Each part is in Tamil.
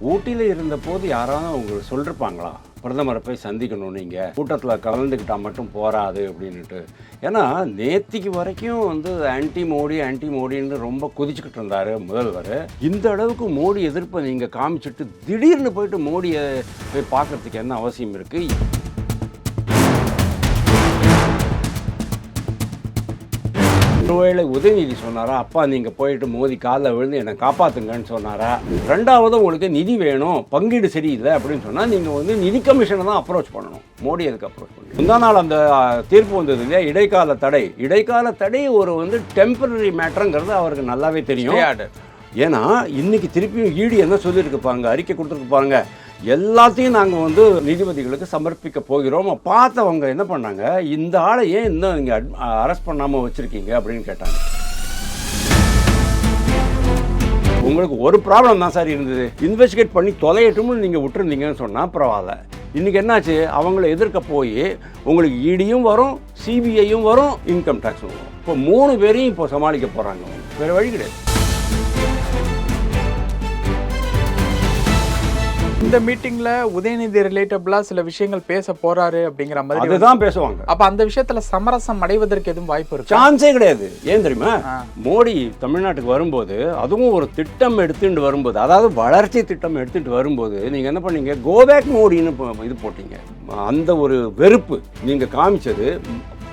ஊட்டியில் இருந்தபோது யாராவது உங்களுக்கு சொல்லிருப்பாங்களா? பிரதமரை போய் சந்திக்கணும் நீங்கள் கூட்டத்தில் கலந்துக்கிட்டால் மட்டும் போராது அப்படின்ட்டு ஏன்னா நேத்திக்கு வரைக்கும் வந்து ஆன்டி மோடி ஆன்டி மோடின்னு ரொம்ப குதிச்சுக்கிட்டு இருந்தார் முதல்வர். இந்த அளவுக்கு மோடி எதிர்ப்பை நீங்கள் காமிச்சிட்டு திடீர்னு போயிட்டு மோடியை போய் பார்க்கறதுக்கு என்ன அவசியம் இருக்குது ஒருவேளை உதயநிதி சொன்னாரா? அப்பா நீங்கள் போயிட்டு மோதி காலில் விழுந்து என்னை காப்பாத்துங்கன்னு சொன்னாரா? ரெண்டாவது உங்களுக்கு நிதி வேணும் பங்கீடு சரியில்லை அப்படின்னு சொன்னால் நீங்கள் வந்து நிதி கமிஷனை தான் அப்ரோச் பண்ணணும். மோடி அதுக்கு அப்ரோச் பண்ணணும் முந்தா நாள் அந்த தீர்ப்பு வந்தது இல்லையா? இடைக்கால தடை. இடைக்கால தடை ஒரு வந்து டெம்பரரி மேட்டருங்கிறது அவருக்கு நல்லாவே தெரியும். ஏன்னா இன்னைக்கு திருப்பியும் ஈடி என்ன சொல்லியிருக்கு பாருங்க அறிக்கை கொடுத்துருக்கு பாருங்க. எல்லாத்தையும் நாங்கள் வந்து நீதிபதிகளுக்கு சமர்ப்பிக்க போகிறோம். பார்த்தவங்க என்ன பண்ணாங்க? இந்த ஆளை ஏன் இன்னும் நீங்கள் அரெஸ்ட் பண்ணாமல் வச்சுருக்கீங்க? அப்படின்னு கேட்டாங்க. உங்களுக்கு ஒரு ப்ராப்ளம் தான் சார் இருந்தது. இன்வெஸ்டிகேட் பண்ணி தொலையட்டும்னு நீங்கள் விட்டுருந்தீங்கன்னு சொன்னால் பரவாயில்ல. இன்றைக்கி என்னாச்சு? அவங்கள எதிர்க்க போய் உங்களுக்கு இடியும் வரும் சிபிஐயும் வரும் இன்கம் டேக்ஸும் வரும். இப்போ மூணு பேரையும் இப்போ சமாளிக்க போகிறாங்க வேறு வழி கிடையாது. இந்த மீட்டிங்ல உதயநிதி ரிலேட்டபிளா சில விஷயங்கள் பேச போறாரு அப்படிங்கிற மாதிரி அதுதான் பேசுவாங்க. அப்ப அந்த விஷயத்துல சமரசம் அடைவதற்கு எதுவும் வாய்ப்பு இருக்கு? சான்ஸே கிடையாது. ஏன் தெரியுமா. மோடி தமிழ்நாட்டுக்கு வரும்போது அதுவும் ஒரு திட்டம் எடுத்துட்டு வரும்போது அதாவது வளர்ச்சி திட்டம் எடுத்துட்டு வரும்போது நீங்க என்ன பண்ணீங்க? கோபேக் மோடின்னு இது போட்டீங்க. அந்த ஒரு வெறுப்பு நீங்க காமிச்சது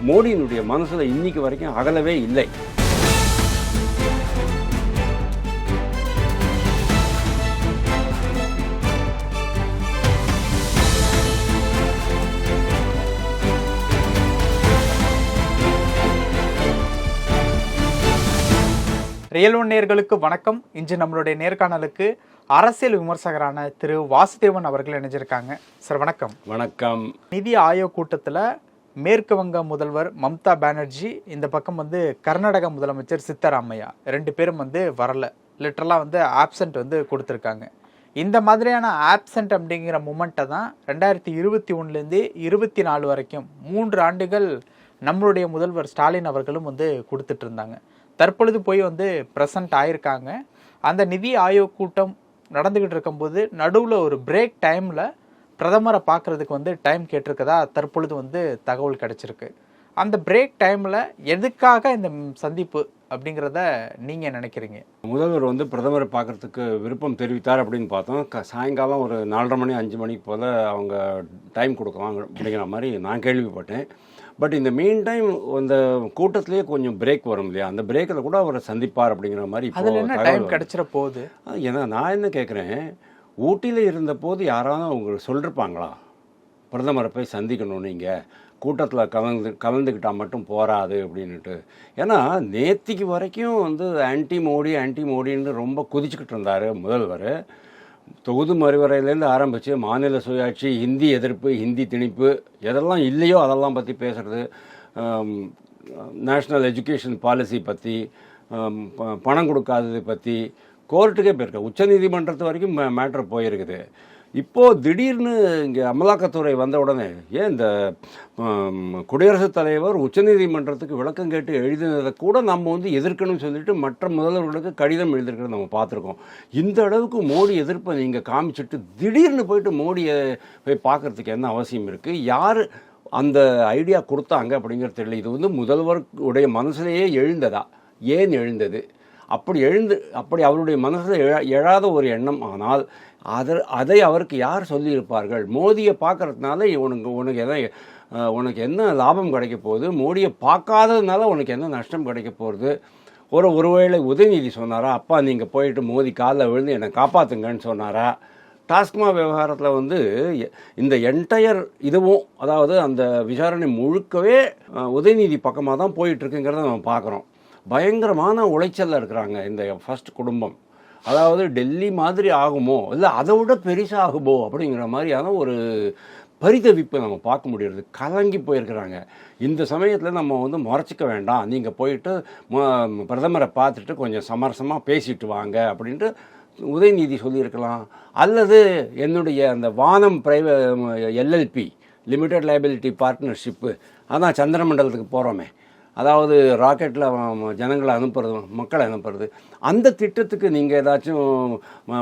மோடியினுடைய மனசுல இன்னைக்கு வரைக்கும் அகலவே இல்லை. ரியல் ஒன் நேயர்களுக்கு வணக்கம். இன்று நம்மளுடைய நேர்காணலுக்கு அரசியல் விமர்சகரான திரு வாசுதேவன் அவர்கள் இணைஞ்சிருக்காங்க. சார் வணக்கம். வணக்கம். நிதி ஆயோக் கூட்டத்துல மேற்கு வங்க முதல்வர் மம்தா பானர்ஜி இந்த பக்கம் வந்து கர்நாடக முதலமைச்சர் சித்தராமையா ரெண்டு பேரும் வந்து வரல. லிட்டரலாக வந்து ஆப்சண்ட் வந்து கொடுத்துருக்காங்க. இந்த மாதிரியான ஆப்சண்ட் அப்படிங்கிற மூமெண்ட்டை தான் ரெண்டாயிரத்தி இருபத்தி ஒன்றுலேருந்து இருபத்தி நாலு வரைக்கும் மூன்று ஆண்டுகள் நம்மளுடைய முதல்வர் ஸ்டாலின் அவர்களும் வந்து கொடுத்துட்டு இருந்தாங்க. தற்பொழுது போய் வந்து ப்ரெசண்ட் ஆயிருக்காங்க. அந்த நிதி ஆயோக் கூட்டம் நடந்துக்கிட்டு இருக்கும்போது நடுவில் ஒரு பிரேக் டைமில் பிரதமரை பார்க்கறதுக்கு வந்து டைம் கேட்டிருக்கதா? தற்பொழுது வந்து தகவல் கிடச்சிருக்கு. அந்த பிரேக் டைமில் எதுக்காக இந்த சந்திப்பு அப்படிங்கிறத நீங்கள் நினைக்கிறீங்க? முதல்வர் வந்து பிரதமரை பார்க்கறதுக்கு விருப்பம் தெரிவித்தார் அப்படின்னு பார்த்தோம். க சாயங்காலம் ஒரு நாலரை மணி அஞ்சு மணிக்கு போல் அவங்க டைம் கொடுக்கலாம் அப்படிங்கிற மாதிரி நான் கேள்விப்பட்டேன். பட் இந்த மெயின் டைம் அந்த கூட்டத்திலேயே கொஞ்சம் பிரேக் வரும் இல்லையா? அந்த பிரேக்கில் கூட அவரை சந்திப்பார் அப்படிங்கிற மாதிரி இப்போ டைம். கிடைச்சிட போகுது ஏன்னா நான் என்ன கேட்குறேன் ஊட்டியில் இருந்தபோது யாராவது உங்களுக்கு சொல்லிருப்பாங்களா? பிரதமரை போய் சந்திக்கணும் நீங்கள் கூட்டத்தில் கலந்து கலந்துக்கிட்டா மட்டும் போராது அப்படின்னுட்டு. ஏன்னா நேத்திக்கு வரைக்கும் வந்து ஆன்டி மோடி ஆன்டி மோடின்னு ரொம்ப குதிச்சுக்கிட்டு இருந்தார் முதல்வர். தொகுதி மறுவரையிலேருந்து ஆரம்பித்து மாநில சுயாட்சி ஹிந்தி எதிர்ப்பு ஹிந்தி திணிப்பு எதெல்லாம் இல்லையோ அதெல்லாம் பற்றி பேசுகிறது நேஷ்னல் எஜுகேஷன் பாலிசி பற்றி பணம் கொடுக்காதது பற்றி கோர்ட்டுக்கே போயிருக்கேன். உச்சநீதிமன்றத்து வரைக்கும் மேட்ரு போயிருக்குது. இப்போது திடீர்னு இங்கே அமலாக்கத்துறை வந்த உடனே ஏன் இந்த குடியரசுத் தலைவர் உச்சநீதிமன்றத்துக்கு விளக்கம் கேட்டு எழுதினதை கூட நம்ம வந்து எதிர்க்கணும்னு சொல்லிட்டு மற்ற முதல்வர்களுக்கு கடிதம் எழுதிருக்கிறத நம்ம பார்த்துருக்கோம். இந்த அளவுக்கு மோடி எதிர்ப்பை நீங்கள் காமிச்சிட்டு திடீர்னு போயிட்டு மோடியை போய் பார்க்கறதுக்கு என்ன அவசியம் இருக்குது யார் அந்த ஐடியா கொடுத்தாங்க அப்படிங்கிறது தெரியல. இது வந்து முதல்வர் உடைய மனசுலேயே எழுந்ததா? ஏன் எழுந்தது? அப்படி எழுந்து அப்படி அவருடைய மனசில் எழ எழாத ஒரு எண்ணம். ஆனால் அதை அதை அவருக்கு யார் சொல்லியிருப்பார்கள்? மோதியை பார்க்கறதுனால உனக்கு உனக்கு எதை உனக்கு என்ன லாபம் கிடைக்க போகுது? மோடியை பார்க்காததுனால உனக்கு என்ன நஷ்டம் கிடைக்க போகிறது ஒரு ஒருவேளை உதயநிதி சொன்னாரா? அப்பா நீங்கள் போயிட்டு மோதி காலில் விழுந்து என்னை காப்பாற்றுங்கன்னு சொன்னாரா? டாஸ்மா விவகாரத்தில் வந்து எ- இந்த என்டையர் இதுவும் அதாவது அந்த விசாரணை முழுக்கவே உதயநிதி பக்கமாக தான் போயிட்டுருக்குங்கிறத நம்ம பார்க்குறோம். பயங்கரமான உளைச்சலில் இருக்கிறாங்க இந்த ஃபஸ்ட் குடும்பம். அதாவது டெல்லி மாதிரி ஆகுமோ இல்லை அதை விட பெருசாகுமோ அப்படிங்கிற மாதிரியான ஒரு பரிதவிப்பை நம்ம பார்க்க முடியறது. கலங்கி போயிருக்கிறாங்க. இந்த சமயத்தில் நம்ம வந்து முறைச்சிக்க வேண்டாம். நீங்கள் போயிட்டு பிரதமரை பார்த்துட்டு கொஞ்சம் சமரசமாக பேசிட்டு வாங்க அப்படின்ட்டு உதயநிதி சொல்லியிருக்கலாம். அல்லது என்னுடைய அந்த வானம் private LLP limited liability partnership அதான் சந்திரமண்டலத்துக்கு போகிறோமே அதாவது ராக்கெட்டில் ஜனங்களை அனுப்புறது மக்களை அனுப்புறது. அந்த திட்டத்துக்கு நீங்கள் ஏதாச்சும்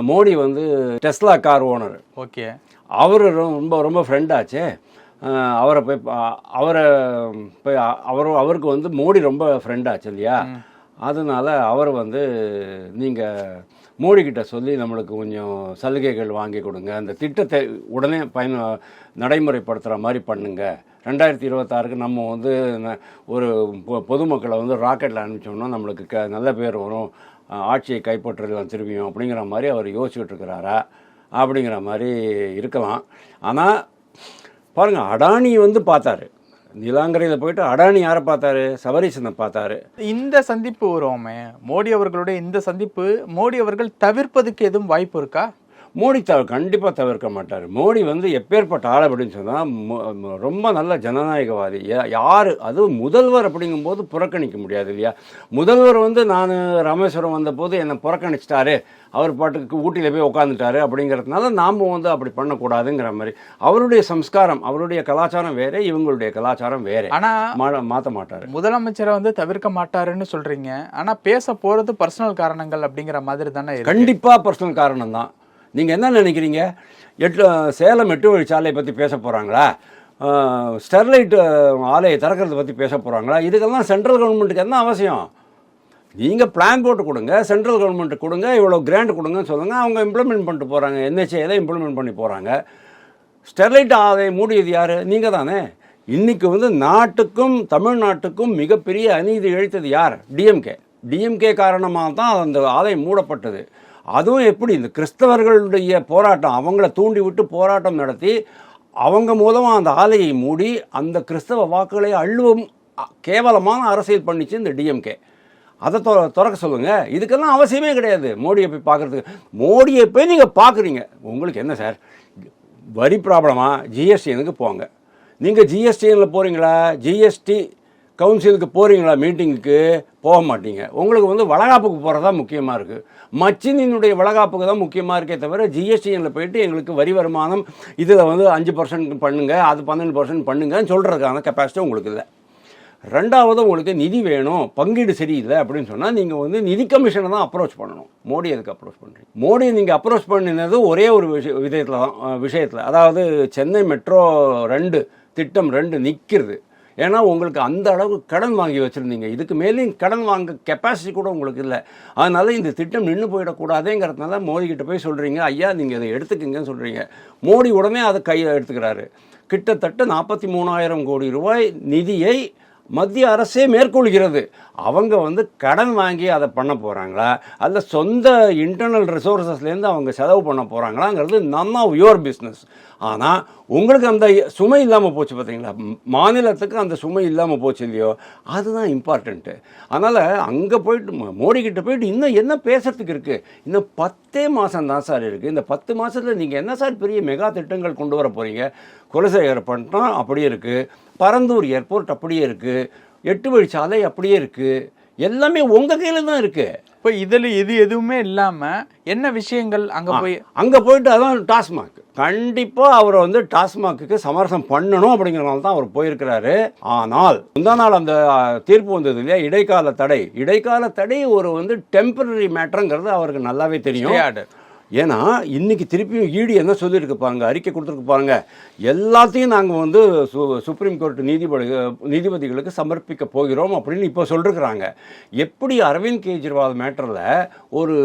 மோடி வந்து டெஸ்லா கார் ஓனர். ஓகே. அவர் ரொம்ப ரொம்ப ஃப்ரெண்டாச்சே அவரை போய் அவரை போய் அவர் அவருக்கு வந்து மோடி ரொம்ப ஃப்ரெண்டாச்சு இல்லையா? அதனால அவர் வந்து நீங்கள் மோடி கிட்ட சொல்லி நம்மளுக்கு கொஞ்சம் சலுகைகள் வாங்கி கொடுங்க. அந்த திட்டத்தை உடனே பயன் நடைமுறைப்படுத்துகிற மாதிரி பண்ணுங்க. ரெண்டாயிரத்தி இருபத்தாறுக்கு நம்ம வந்து ஒரு பொ- பொதுமக்களை வந்து ராக்கெட்டில் அனுப்பிச்சோம்னா நம்மளுக்கு க நல்ல பேர் வரும். ஆட்சியை கைப்பற்றலாம் திரும்பியும் அப்படிங்கிற மாதிரி அவர் யோசிச்சுட்டு இருக்கிறாரா? அப்படிங்கிற மாதிரி இருக்கலாம். ஆனால் பாருங்கள் அடானி வந்து பார்த்தாரு. நிலாங்கரையில் போயிட்டு அடானி யாரை பார்த்தாரு? சபரீசனை பார்த்தாரு. இந்த சந்திப்பு வருவோமே மோடி அவர்களுடைய இந்த சந்திப்பு மோடி அவர்கள் தவிர்ப்பதுக்கு எதுவும் வாய்ப்பு இருக்கா? மோடி த கண்டிப்பாக தவிர்க்க மாட்டார். மோடி வந்து எப்பேற்பட்ட ஆள் அப்படின்னு சொன்னால் ரொம்ப நல்ல ஜனநாயகவாதி. யாரு? அதுவும் முதல்வர் அப்படிங்கும்போது புறக்கணிக்க முடியாது இல்லையா? முதல்வர் வந்து நான் ராமேஸ்வரம் வந்தபோது என்னை புறக்கணிச்சிட்டாரு. அவர் பாட்டுக்கு ஊட்டியில் போய் உட்காந்துட்டாரு அப்படிங்கிறதுனால நாம் வந்து அப்படி பண்ணக்கூடாதுங்கிற மாதிரி. அவருடைய சம்ஸ்காரம் அவருடைய கலாச்சாரம் வேற இவங்களுடைய கலாச்சாரம் வேற. ஆனா மாற்ற மாட்டார். முதலமைச்சரை வந்து தவிர்க்க மாட்டாருன்னு சொல்றீங்க. ஆனா பேச போறது பர்சனல் காரணங்கள் அப்படிங்கிற மாதிரி தானே கண்டிப்பாக பர்சனல் காரணம் தான் நீங்கள் என்ன நினைக்கிறீங்க? எட்டு சேலம் எட்டு வழிச்சாலையை பற்றி பேச போகிறாங்களா ஸ்டெர்லைட் ஆலையை திறக்கிறத பற்றி பேச போகிறாங்களா இதுக்கெல்லாம் சென்ட்ரல் கவர்மெண்ட்டுக்கு என்ன அவசியம்? நீங்கள் பிளான் போட்டு கொடுங்க சென்ட்ரல் கவர்மெண்ட்டு கொடுங்க இவ்வளோ கிராண்ட் கொடுங்கன்னு சொல்லுங்கள் அவங்க இம்ப்ளிமெண்ட் பண்ணிட்டு போகிறாங்க என்ஹெச்ஏல இம்ப்ளிமெண்ட் பண்ணி போகிறாங்க ஸ்டெர்லைட் ஆலையை மூடியது யார்? நீங்கள் தானே. இன்றைக்கி வந்து நாட்டுக்கும் தமிழ்நாட்டுக்கும் மிகப்பெரிய அநீதி இழைத்தது யார்? டிஎம்கே டிஎம்கே காரணமாக தான் அந்த ஆலை மூடப்பட்டது. அதுவும் எப்படி? இந்த கிறிஸ்தவர்களுடைய போராட்டம் அவங்கள தூண்டி விட்டு போராட்டம் நடத்தி அவங்க மூலமாக அந்த ஆலையை மூடி அந்த கிறிஸ்தவ வாக்குகளை அள்ளுவும் கேவலமான அரசியல் பண்ணிச்சு இந்த டிஎம்கே அதை தொ திறக்க சொல்லுங்கள் இதுக்கெல்லாம் அவசியமே கிடையாது. மோடியை போய் பார்க்குறதுக்கு மோடியை போய் நீங்கள் பார்க்குறீங்க உங்களுக்கு என்ன சார்? வரி ப்ராப்ளமாக ஜிஎஸ்டிஎனுக்கு போங்க நீங்கள் ஜிஎஸ்டிஎனில் போகிறீங்களா ஜிஎஸ்டி கவுன்சிலுக்கு போகிறீங்களா மீட்டிங்குக்கு? போக மாட்டீங்க. உங்களுக்கு வந்து வளகாப்புக்கு போகிறது தான் முக்கியமாக இருக்குது மச்சினினுடைய வளகாப்புக்கு தான் முக்கியமாக இருக்கே தவிர ஜிஎஸ்டிஎனில் போயிட்டு எங்களுக்கு வரி வருமானம் இதில் வந்து அஞ்சு பர்சன்ட் பண்ணுங்கள் அது பன்னெண்டு பர்சன்ட் பண்ணுங்கன்னு சொல்கிறதுக்கான கெப்பாசிட்டி உங்களுக்கு இல்லை. ரெண்டாவது உங்களுக்கு நிதி வேணும் பங்கீடு சரியில்லை அப்படின்னு சொன்னால் நீங்கள் வந்து நிதி கமிஷனை தான் அப்ரோச் பண்ணணும். மோடி அதுக்கு அப்ரோச் பண்ணுறீங்க மோடி நீங்கள் அப்ரோச் பண்ணினது ஒரே ஒரு விஷய விதத்தில் தான் விஷயத்தில். அதாவது சென்னை மெட்ரோ ரெண்டு திட்டம் ரெண்டு நிற்கிறது ஏன்னா உங்களுக்கு அந்த அளவு கடன் வாங்கி வச்சுருந்தீங்க. இதுக்கு மேலேயும் கடன் வாங்க கெப்பாசிட்டி கூட உங்களுக்கு இல்லை. அதனால் இந்த திட்டம் நின்று போயிடக்கூடாதேங்கிறதுனால மோடி கிட்ட போய் சொல்கிறீங்க ஐயா நீங்கள் இதை எடுத்துக்கங்கன்னு சொல்கிறீங்க மோடி உடனே அதை கையில் எடுத்துக்கிறாரு. கிட்டத்தட்ட நாற்பத்தி மூணாயிரம் கோடி ரூபாய் நிதியை மத்திய அரசே மேற்கொள்கிறது. அவங்க வந்து கடன் வாங்கி அதை பண்ண போகிறாங்களா அல்ல சொந்த இன்டர்னல் ரிசோர்ஸஸ்லேருந்து அவங்க செலவு பண்ண போகிறாங்களாங்கிறது நன் ஆஃப் யுவர் பிஸ்னஸ் ஆனால் உங்களுக்கு அந்த சுமை இல்லாமல் போச்சு பார்த்தீங்களா மாநிலத்துக்கு அந்த சுமை இல்லாமல் போச்சு இல்லையோ? அதுதான் இம்பார்ட்டண்ட்டு அதனால் அங்கே போயிட்டு மோடிக்கிட்ட மோடி போயிட்டு இன்னும் என்ன பேசுறதுக்கு இருக்குது இன்னும் பத்தே மாதம் தான் சார் இருக்குது இந்த பத்து மாதத்தில் நீங்கள் என்ன சார் பெரிய மெகா திட்டங்கள் கொண்டு வர போகிறீங்க குலசேகரப்பட்டினம் அப்படியே இருக்குது பரந்தூர் ஏர்போர்ட் அப்படியே இருக்குது எட்டு வழிச்சாலை அப்படியே இருக்குது எல்லாமே உங்கள் கையில் தான் இருக்குது இப்போ இதுல இது எதுவுமே இல்லாம என்ன விஷயங்கள் அங்க போய் அங்கே போயிட்டு அதான் டாஸ்மாக். கண்டிப்பாக அவரை வந்து டாஸ்மாக்கு சமரசம் பண்ணணும் அப்படிங்கிறனால தான் அவர் போயிருக்கிறாரு. ஆனால் முந்தா நாள் அந்த தீர்ப்பு வந்தது இல்லையா? இடைக்கால தடை. இடைக்கால தடை ஒரு வந்து டெம்பரரி மேட்டருங்கிறது அவருக்கு நல்லாவே தெரியும். ஏன்னா இன்னைக்கு திருப்பியும் ஈடி என்ன சொல்லியிருக்கு பாருங்க அறிக்கை கொடுத்துருக்கு பாருங்க. எல்லாத்தையும் நாங்கள் வந்து சு சுப்ரீம் கோர்ட் நீதிபதி நீதிபதிகளுக்கு சமர்ப்பிக்க போகிறோம் அப்படின்னு இப்போ சொல்லிருக்கிறாங்க. எப்படி அரவிந்த் கெஜ்ரிவால் மேட்டரில் ஒரு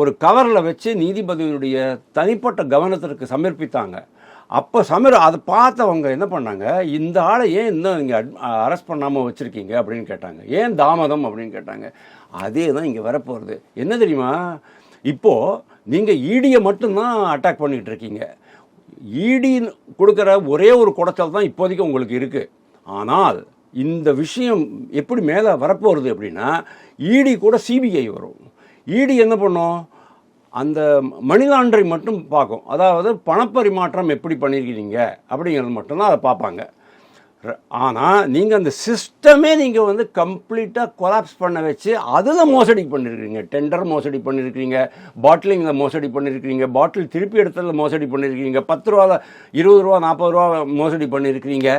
ஒரு கவரில் வச்சு நீதிபதியுடைய தனிப்பட்ட கவனத்திற்கு சமர்ப்பித்தாங்க. அப்போ சமர் அதை பார்த்தவங்க என்ன பண்ணாங்க? இந்த ஆளை ஏன் இன்னும் நீங்கள் அரெஸ்ட் பண்ணாமல் வச்சுருக்கீங்க அப்படின்னு கேட்டாங்க. ஏன் தாமதம் அப்படின்னு கேட்டாங்க. அதே தான் இங்கே வரப்போகிறது என்ன தெரியுமா? இப்போது நீங்கள் ஈடியை மட்டும்தான் அட்டாக் பண்ணிகிட்டு இருக்கீங்க ஈடி கொடுக்குற ஒரே ஒரு குடைச்சல் தான் இப்போதைக்கு உங்களுக்கு இருக்குது ஆனால் இந்த விஷயம் எப்படி மேலே வரப்போகிறது அப்படின்னா ஈடி கூட சிபிஐ வரும். ஈடி என்ன பண்ணும்? அந்த மணி மட்டும் பார்க்கும். அதாவது பணப்பரிமாற்றம் எப்படி பண்ணியிருக்கிறீங்க அப்படிங்கிறது மட்டும்தான் அதை பார்ப்பாங்க. ஆனால் நீங்கள் அந்த சிஸ்டமே நீங்கள் வந்து கம்ப்ளீட்டாக கொலாப்ஸ் பண்ண வச்சு அதில் மோசடி பண்ணியிருக்கிறீங்க டெண்டர் மோசடி பண்ணியிருக்கிறீங்க பாட்டிலிங்கில் மோசடி பண்ணியிருக்கிறீங்க பாட்டில் திருப்பி எடுத்ததில் மோசடி பண்ணியிருக்கிறீங்க பத்து ரூபாவில் இருபது ரூபா நாற்பது ரூபா மோசடி பண்ணியிருக்கிறீங்க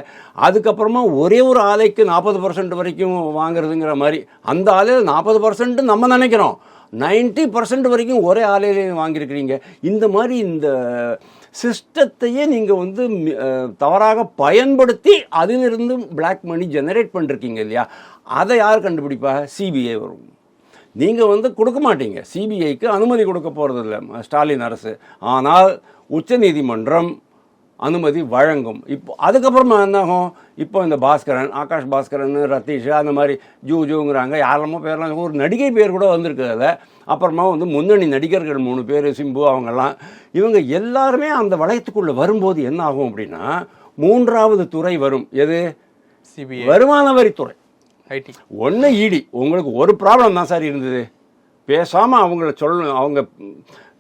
அதுக்கப்புறமா ஒரே ஒரு ஆலைக்கு நாற்பது பர்சன்ட் வரைக்கும் வாங்குறதுங்கிற மாதிரி அந்த ஆலையில் நாற்பது பர்சன்ட் நம்ம நினைக்கிறோம். 90% பர்சன்ட் வரைக்கும் ஒரே ஆலையிலேயே வாங்கியிருக்கிறீங்க. இந்த மாதிரி இந்த சிஸ்டத்தையே நீங்கள் வந்து மி- தவறாக பயன்படுத்தி அதிலிருந்து பிளாக் மணி ஜெனரேட் பண்ணிருக்கீங்க இல்லையா? அதை யார் கண்டுபிடிப்பா? சிபிஐ வரும். நீங்கள் வந்து கொடுக்க மாட்டீங்க. சிபிஐக்கு அனுமதி கொடுக்க போகிறதில்ல ஸ்டாலின் அரசு. ஆனால் உச்சநீதிமன்றம் அனுமதி வழங்கும். இப்போ அதுக்கப்புறமா என்னாகும் இப்போ இந்த பாஸ்கரன் ஆகாஷ் பாஸ்கரன் ரத்தீஷ் அந்த மாதிரி ஜூ ஜூங்கிறாங்க யாரெல்லாமோ பேர்லாம் ஒரு நடிகை பேர் கூட வந்திருக்கு அதில். அப்புறமா வந்து முன்னணி நடிகர்கள் மூணு பேர் சிம்பு அவங்கெல்லாம். இவங்க எல்லாருமே அந்த வளையத்துக்குள்ளே வரும்போது என்ன ஆகும் அப்படின்னா மூன்றாவது துறை வரும். எது? சிபிஐ. வருமான வரித்துறை ஐடி. ஒன்று இடி. உங்களுக்கு ஒரு ப்ராப்ளம் தான் சார் இருந்தது. பேசாமல் அவங்கள சொல்லணும் அவங்க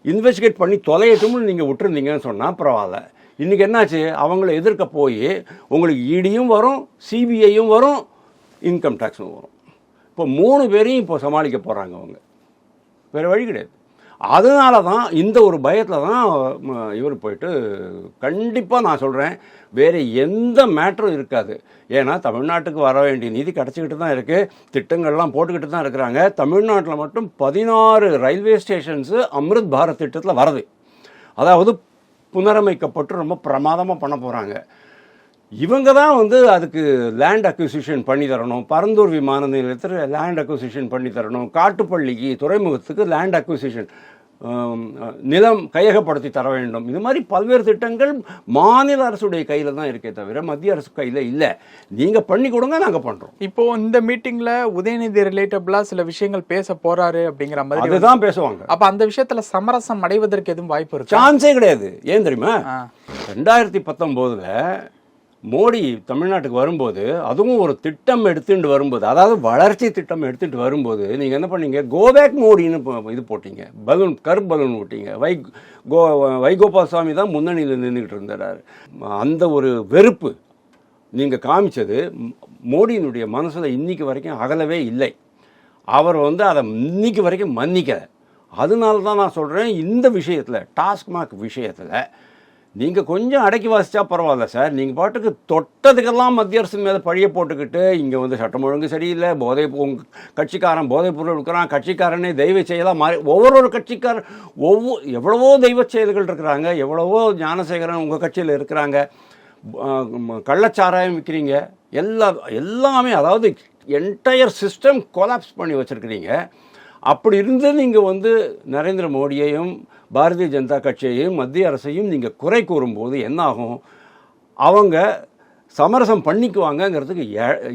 இன்வெஸ்டிகேட் பண்ணி தொலையட்டும்னு நீங்கள் விட்டுருந்தீங்கன்னு சொன்னால் பரவாயில்ல. இன்றைக்கி என்னாச்சு? அவங்கள எதிர்க்க போய் உங்களுக்கு இடியும் வரும் சிபிஐயும் வரும் இன்கம் டேக்ஸும் வரும். இப்போ மூணு பேரையும் இப்போ சமாளிக்க போகிறாங்க அவங்க. வேறு வழி கிடையாது. அதனால தான் இந்த ஒரு பயத்தில் தான் இவர் போயிட்டு கண்டிப்பாக நான் சொல்கிறேன் வேறு எந்த மேட்டரும் இருக்காது. ஏன்னா தமிழ்நாட்டுக்கு வர வேண்டிய நிதி கிடச்சிக்கிட்டு தான் இருக்குது திட்டங்கள்லாம் போட்டுக்கிட்டு தான் இருக்கிறாங்க. தமிழ்நாட்டில் மட்டும் பதினாறு ரயில்வே ஸ்டேஷன்ஸு அம்ருத் பாரத் திட்டத்தில் வருது. அதாவது புனரமைக்கப்பட்டு ரொம்ப பிரமாதமாக பண்ண போகிறாங்க இவங்க தான் வந்து அதுக்கு லேண்ட் அக்விசிஷன் பண்ணி தரணும். பரந்தூர் விமான நிலையத்தில் லேண்ட் அக்விசிஷன் பண்ணி தரணும். காட்டுப்பள்ளிக்கு துறைமுகத்துக்கு லேண்ட் அக்விசிஷன் நிலம் கையகப்படுத்தி தர வேண்டும். இது மாதிரி பல்வேறு திட்டங்கள் மாநில அரசுடைய கையில் தான் இருக்கே தவிர மத்திய அரசு கையில் இல்லை. நீங்கள் பண்ணி கொடுங்க நாங்கள் பண்ணுறோம் இப்போ இந்த மீட்டிங்ல உதயநிதி ரிலேட்டபிளா சில விஷயங்கள் பேச போறாரு அப்படிங்கிற மாதிரி அதுதான் பேசுவாங்க. அப்ப அந்த விஷயத்துல சமரசம் அடைவதற்கு எதுவும் வாய்ப்பு இருக்கு? சான்ஸே கிடையாது. ஏன் தெரியுமா? ரெண்டாயிரத்தி பத்தொம்போதில் மோடி தமிழ்நாட்டுக்கு வரும்போது அதுவும் ஒரு திட்டம் எடுத்துட்டு வரும்போது அதாவது வளர்ச்சி திட்டம் எடுத்துட்டு வரும்போது நீங்கள் என்ன பண்ணீங்க? கோபேக் மோடின்னு இது போட்டீங்க. பலூன் கரு பலூன் போட்டீங்க. வை கோ வைகோபால் சுவாமி தான் முன்னணியில் நின்றுக்கிட்டு இருந்தார். அந்த ஒரு வெறுப்பு நீங்கள் காமிச்சது மோடியினுடைய மனசில் இன்றைக்கி வரைக்கும் அகலவே இல்லை. அவர் வந்து அதை இன்னைக்கு வரைக்கும் மன்னிக்கலை. அதனால தான் நான் சொல்கிறேன் இந்த விஷயத்தில் டாஸ்மாக் விஷயத்தில் நீங்கள் கொஞ்சம் அடக்கி வாசித்தா பரவாயில்ல சார். நீங்கள் பாட்டுக்கு தொட்டதுக்கெல்லாம் மத்திய அரசு மேலே பழிய போட்டுக்கிட்டு இங்கே வந்து சட்டம் ஒழுங்கு சரியில்லை போதை கட்சிக்காரன் போதைப் பொருள் இருக்கிறான் கட்சிக்காரனே தெய்வ செயலாக மாறி ஒவ்வொரு கட்சிக்காரன் ஒவ்வொரு எவ்வளவோ தெய்வ செயல்கள் இருக்கிறாங்க எவ்வளவோ ஞானசேகரன் உங்கள் கட்சியில் இருக்கிறாங்க கள்ளச்சாராயம் விற்கிறீங்க எல்லா எல்லாமே அதாவது என்டையர் சிஸ்டம் கொலாப்ஸ் பண்ணி வச்சுருக்கிறீங்க. அப்படி இருந்து நீங்கள் வந்து நரேந்திர மோடியையும் பாரதிய ஜனதா கட்சியையும் மத்திய அரசையும் நீங்கள் குறை கூறும்போது என்ன ஆகும் அவங்க சமரசம் பண்ணிக்குவாங்கங்கிறதுக்கு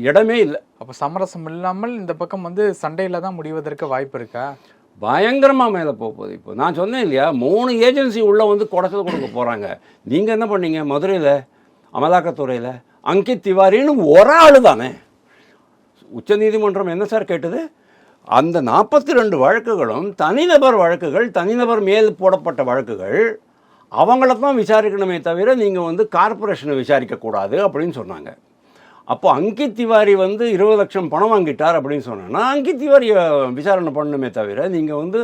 இடமே இல்லை. அப்ப சமரசம் இல்லாமல் இந்த பக்கம் வந்து சண்டையில தான் முடிவதற்கு வாய்ப்பு இருக்கா? பயங்கரமாக மேலே போக போகுது இப்போ. நான் சொன்னேன் இல்லையா மூணு ஏஜென்சி உள்ளே வந்து குடச்சல் கொடுக்க போகிறாங்க நீங்கள் என்ன பண்ணீங்க? மதுரையில் அமலாக்கத்துறையில் அங்கித் திவாரின்னு ஒரு ஆள் தானே உச்சநீதிமன்றம் என்ன சார் கேட்டது? அந்த நாற்பத்தி ரெண்டு வழக்குகளும் தனிநபர் வழக்குகள் தனிநபர் மேல் போடப்பட்ட வழக்குகள் அவங்கள தான் விசாரிக்கணுமே தவிர நீங்கள் வந்து கார்ப்பரேஷனை விசாரிக்கக்கூடாது அப்படின்னு சொன்னாங்க. அப்போ அங்கித் திவாரி வந்து இருபது லட்சம் பணம் வாங்கிட்டார் அப்படின்னு சொன்னேன்னா அங்கித் திவாரியை விசாரணை பண்ணணுமே தவிர நீங்கள் வந்து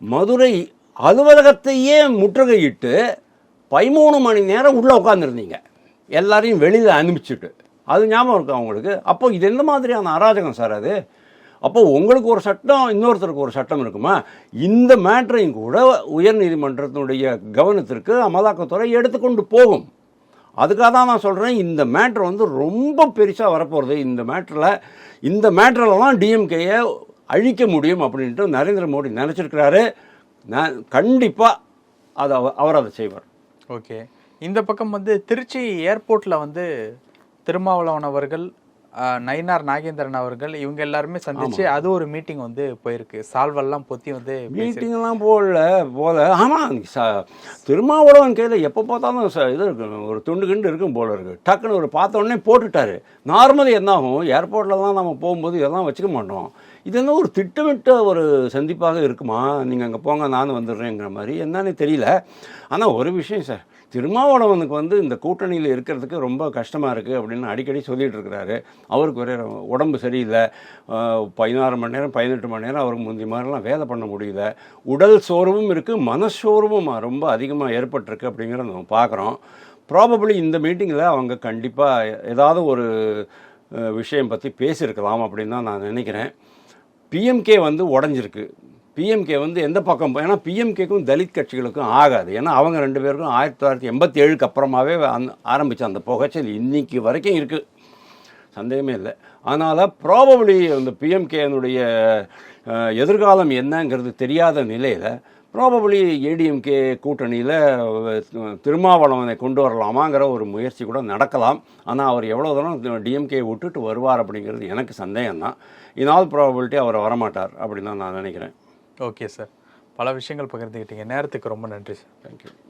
மதுரை அலுவலகத்தையே முற்றுகையிட்டு பதிமூணு மணி நேரம் உள்ளே உட்காந்துருந்தீங்க எல்லாரையும் வெளியில் அனுப்பிச்சிட்டு. அது ஞாபகம் இருக்கும் அவங்களுக்கு அப்போ இது எந்த மாதிரியான அராஜகம் சார் அது? அப்போ உங்களுக்கு ஒரு சட்டம் இன்னொருத்தருக்கு ஒரு சட்டம் இருக்குமா? இந்த மேட்ரையும் கூட உயர்நீதிமன்றத்தினுடைய கவனத்திற்கு அமலாக்கத்துறை எடுத்துக்கொண்டு போகும். அதுக்காக தான் நான் சொல்கிறேன் இந்த மேட்ரு வந்து ரொம்ப பெருசாக வரப்போகிறது இந்த மேட்டரில் இந்த மேட்டரில் டிஎம்கேயை அழிக்க முடியும் அப்படின்ட்டு நரேந்திர மோடி நினச்சிருக்கிறாரு. நான் கண்டிப்பாக அதை அவர் அதை செய்வார். ஓகே. இந்த பக்கம் வந்து திருச்சி ஏர்போர்ட்டில் வந்து திருமாவளவன் அவர்கள் நயினார் நாகேந்திரன் அவர்கள் இவங்க எல்லாருமே சந்திச்சு அது ஒரு மீட்டிங் வந்து போயிருக்கு. சால்வெல்லாம் பொத்தி வந்து மீட்டிங்லாம் போடல போல ஆமாம் ச திருமாவளவன் கையில் எப்போ பார்த்தாலும் இது இருக்கும் ஒரு துண்டு கிண்டு இருக்கும் போல இருக்கு. டக்குன்னு ஒரு பார்த்த உடனே போட்டுட்டாரு. நார்மலி என்ன ஆகும் ஏர்போர்ட்டில் தான் நம்ம போகும்போது இதெல்லாம் வச்சுக்க மாட்டோம். இதெல்லாம் ஒரு திட்டமிட்ட ஒரு சந்திப்பாக இருக்குமா? நீங்கள் அங்கே போங்க நானும் வந்துடுறேங்கிற மாதிரி. என்னன்னு தெரியல. ஆனால் ஒரு விஷயம் சார் திருமாவளவனுக்கு வந்து இந்த கூட்டணியில் இருக்கிறதுக்கு ரொம்ப கஷ்டமாக இருக்குது அப்படின்னு அடிக்கடி சொல்லிகிட்டு இருக்கிறாரு. அவருக்கு ஒரே உடம்பு சரியில்லை. பதினாறு மணி நேரம் பதினெட்டு மணி நேரம் அவருக்கு முந்தி மாதிரிலாம் வேலை பண்ண முடியல. உடல் சோர்வும் இருக்குது மனசோர்வும் ரொம்ப அதிகமாக ஏற்பட்டிருக்கு அப்படிங்கிறத நம்ம பார்க்குறோம். ப்ராபபிளி இந்த மீட்டிங்கில் அவங்க கண்டிப்பாக ஏதாவது ஒரு விஷயம் பற்றி பேசியிருக்கலாம் அப்படின்னு தான் நான் நினைக்கிறேன். பிஎம்கே வந்து உடஞ்சிருக்கு. பிஎம்கே வந்து எந்த பக்கம் போ- ஏன்னா பிஎம்கேக்கும் தலித் கட்சிகளுக்கும் ஆகாது. ஏன்னா அவங்க ரெண்டு பேருக்கும் ஆயிரத்தி தொள்ளாயிரத்தி எண்பத்தி ஏழுக்கு அப்புறமாவே அந்த ஆரம்பித்த அந்த புகைச்சல் இன்னைக்கு வரைக்கும் இருக்குது சந்தேகமே இல்லை. அதனால் ப்ராபபிளி அந்த பிஎம்கேனுடைய எதிர்காலம் என்னங்கிறது தெரியாத நிலையில் ப்ராபபிளி ஏடிஎம்கே கூட்டணியில் திருமாவளவனை கொண்டு வரலாமாங்கிற ஒரு முயற்சி கூட நடக்கலாம். ஆனால் அவர் எவ்வளோ தூரம் டிஎம்கே விட்டுட்டு வருவார் அப்படிங்கிறது எனக்கு சந்தேகம் தான் இனால் ப்ராபபிலிட்டி அவர் வரமாட்டார் அப்படின்னு தான் நான் நினைக்கிறேன். Okay sir. பல விஷயங்கள் பகிர்ந்துக்கிட்டீங்க நேரத்துக்கு ரொம்ப நன்றி சார். தேங்க்யூ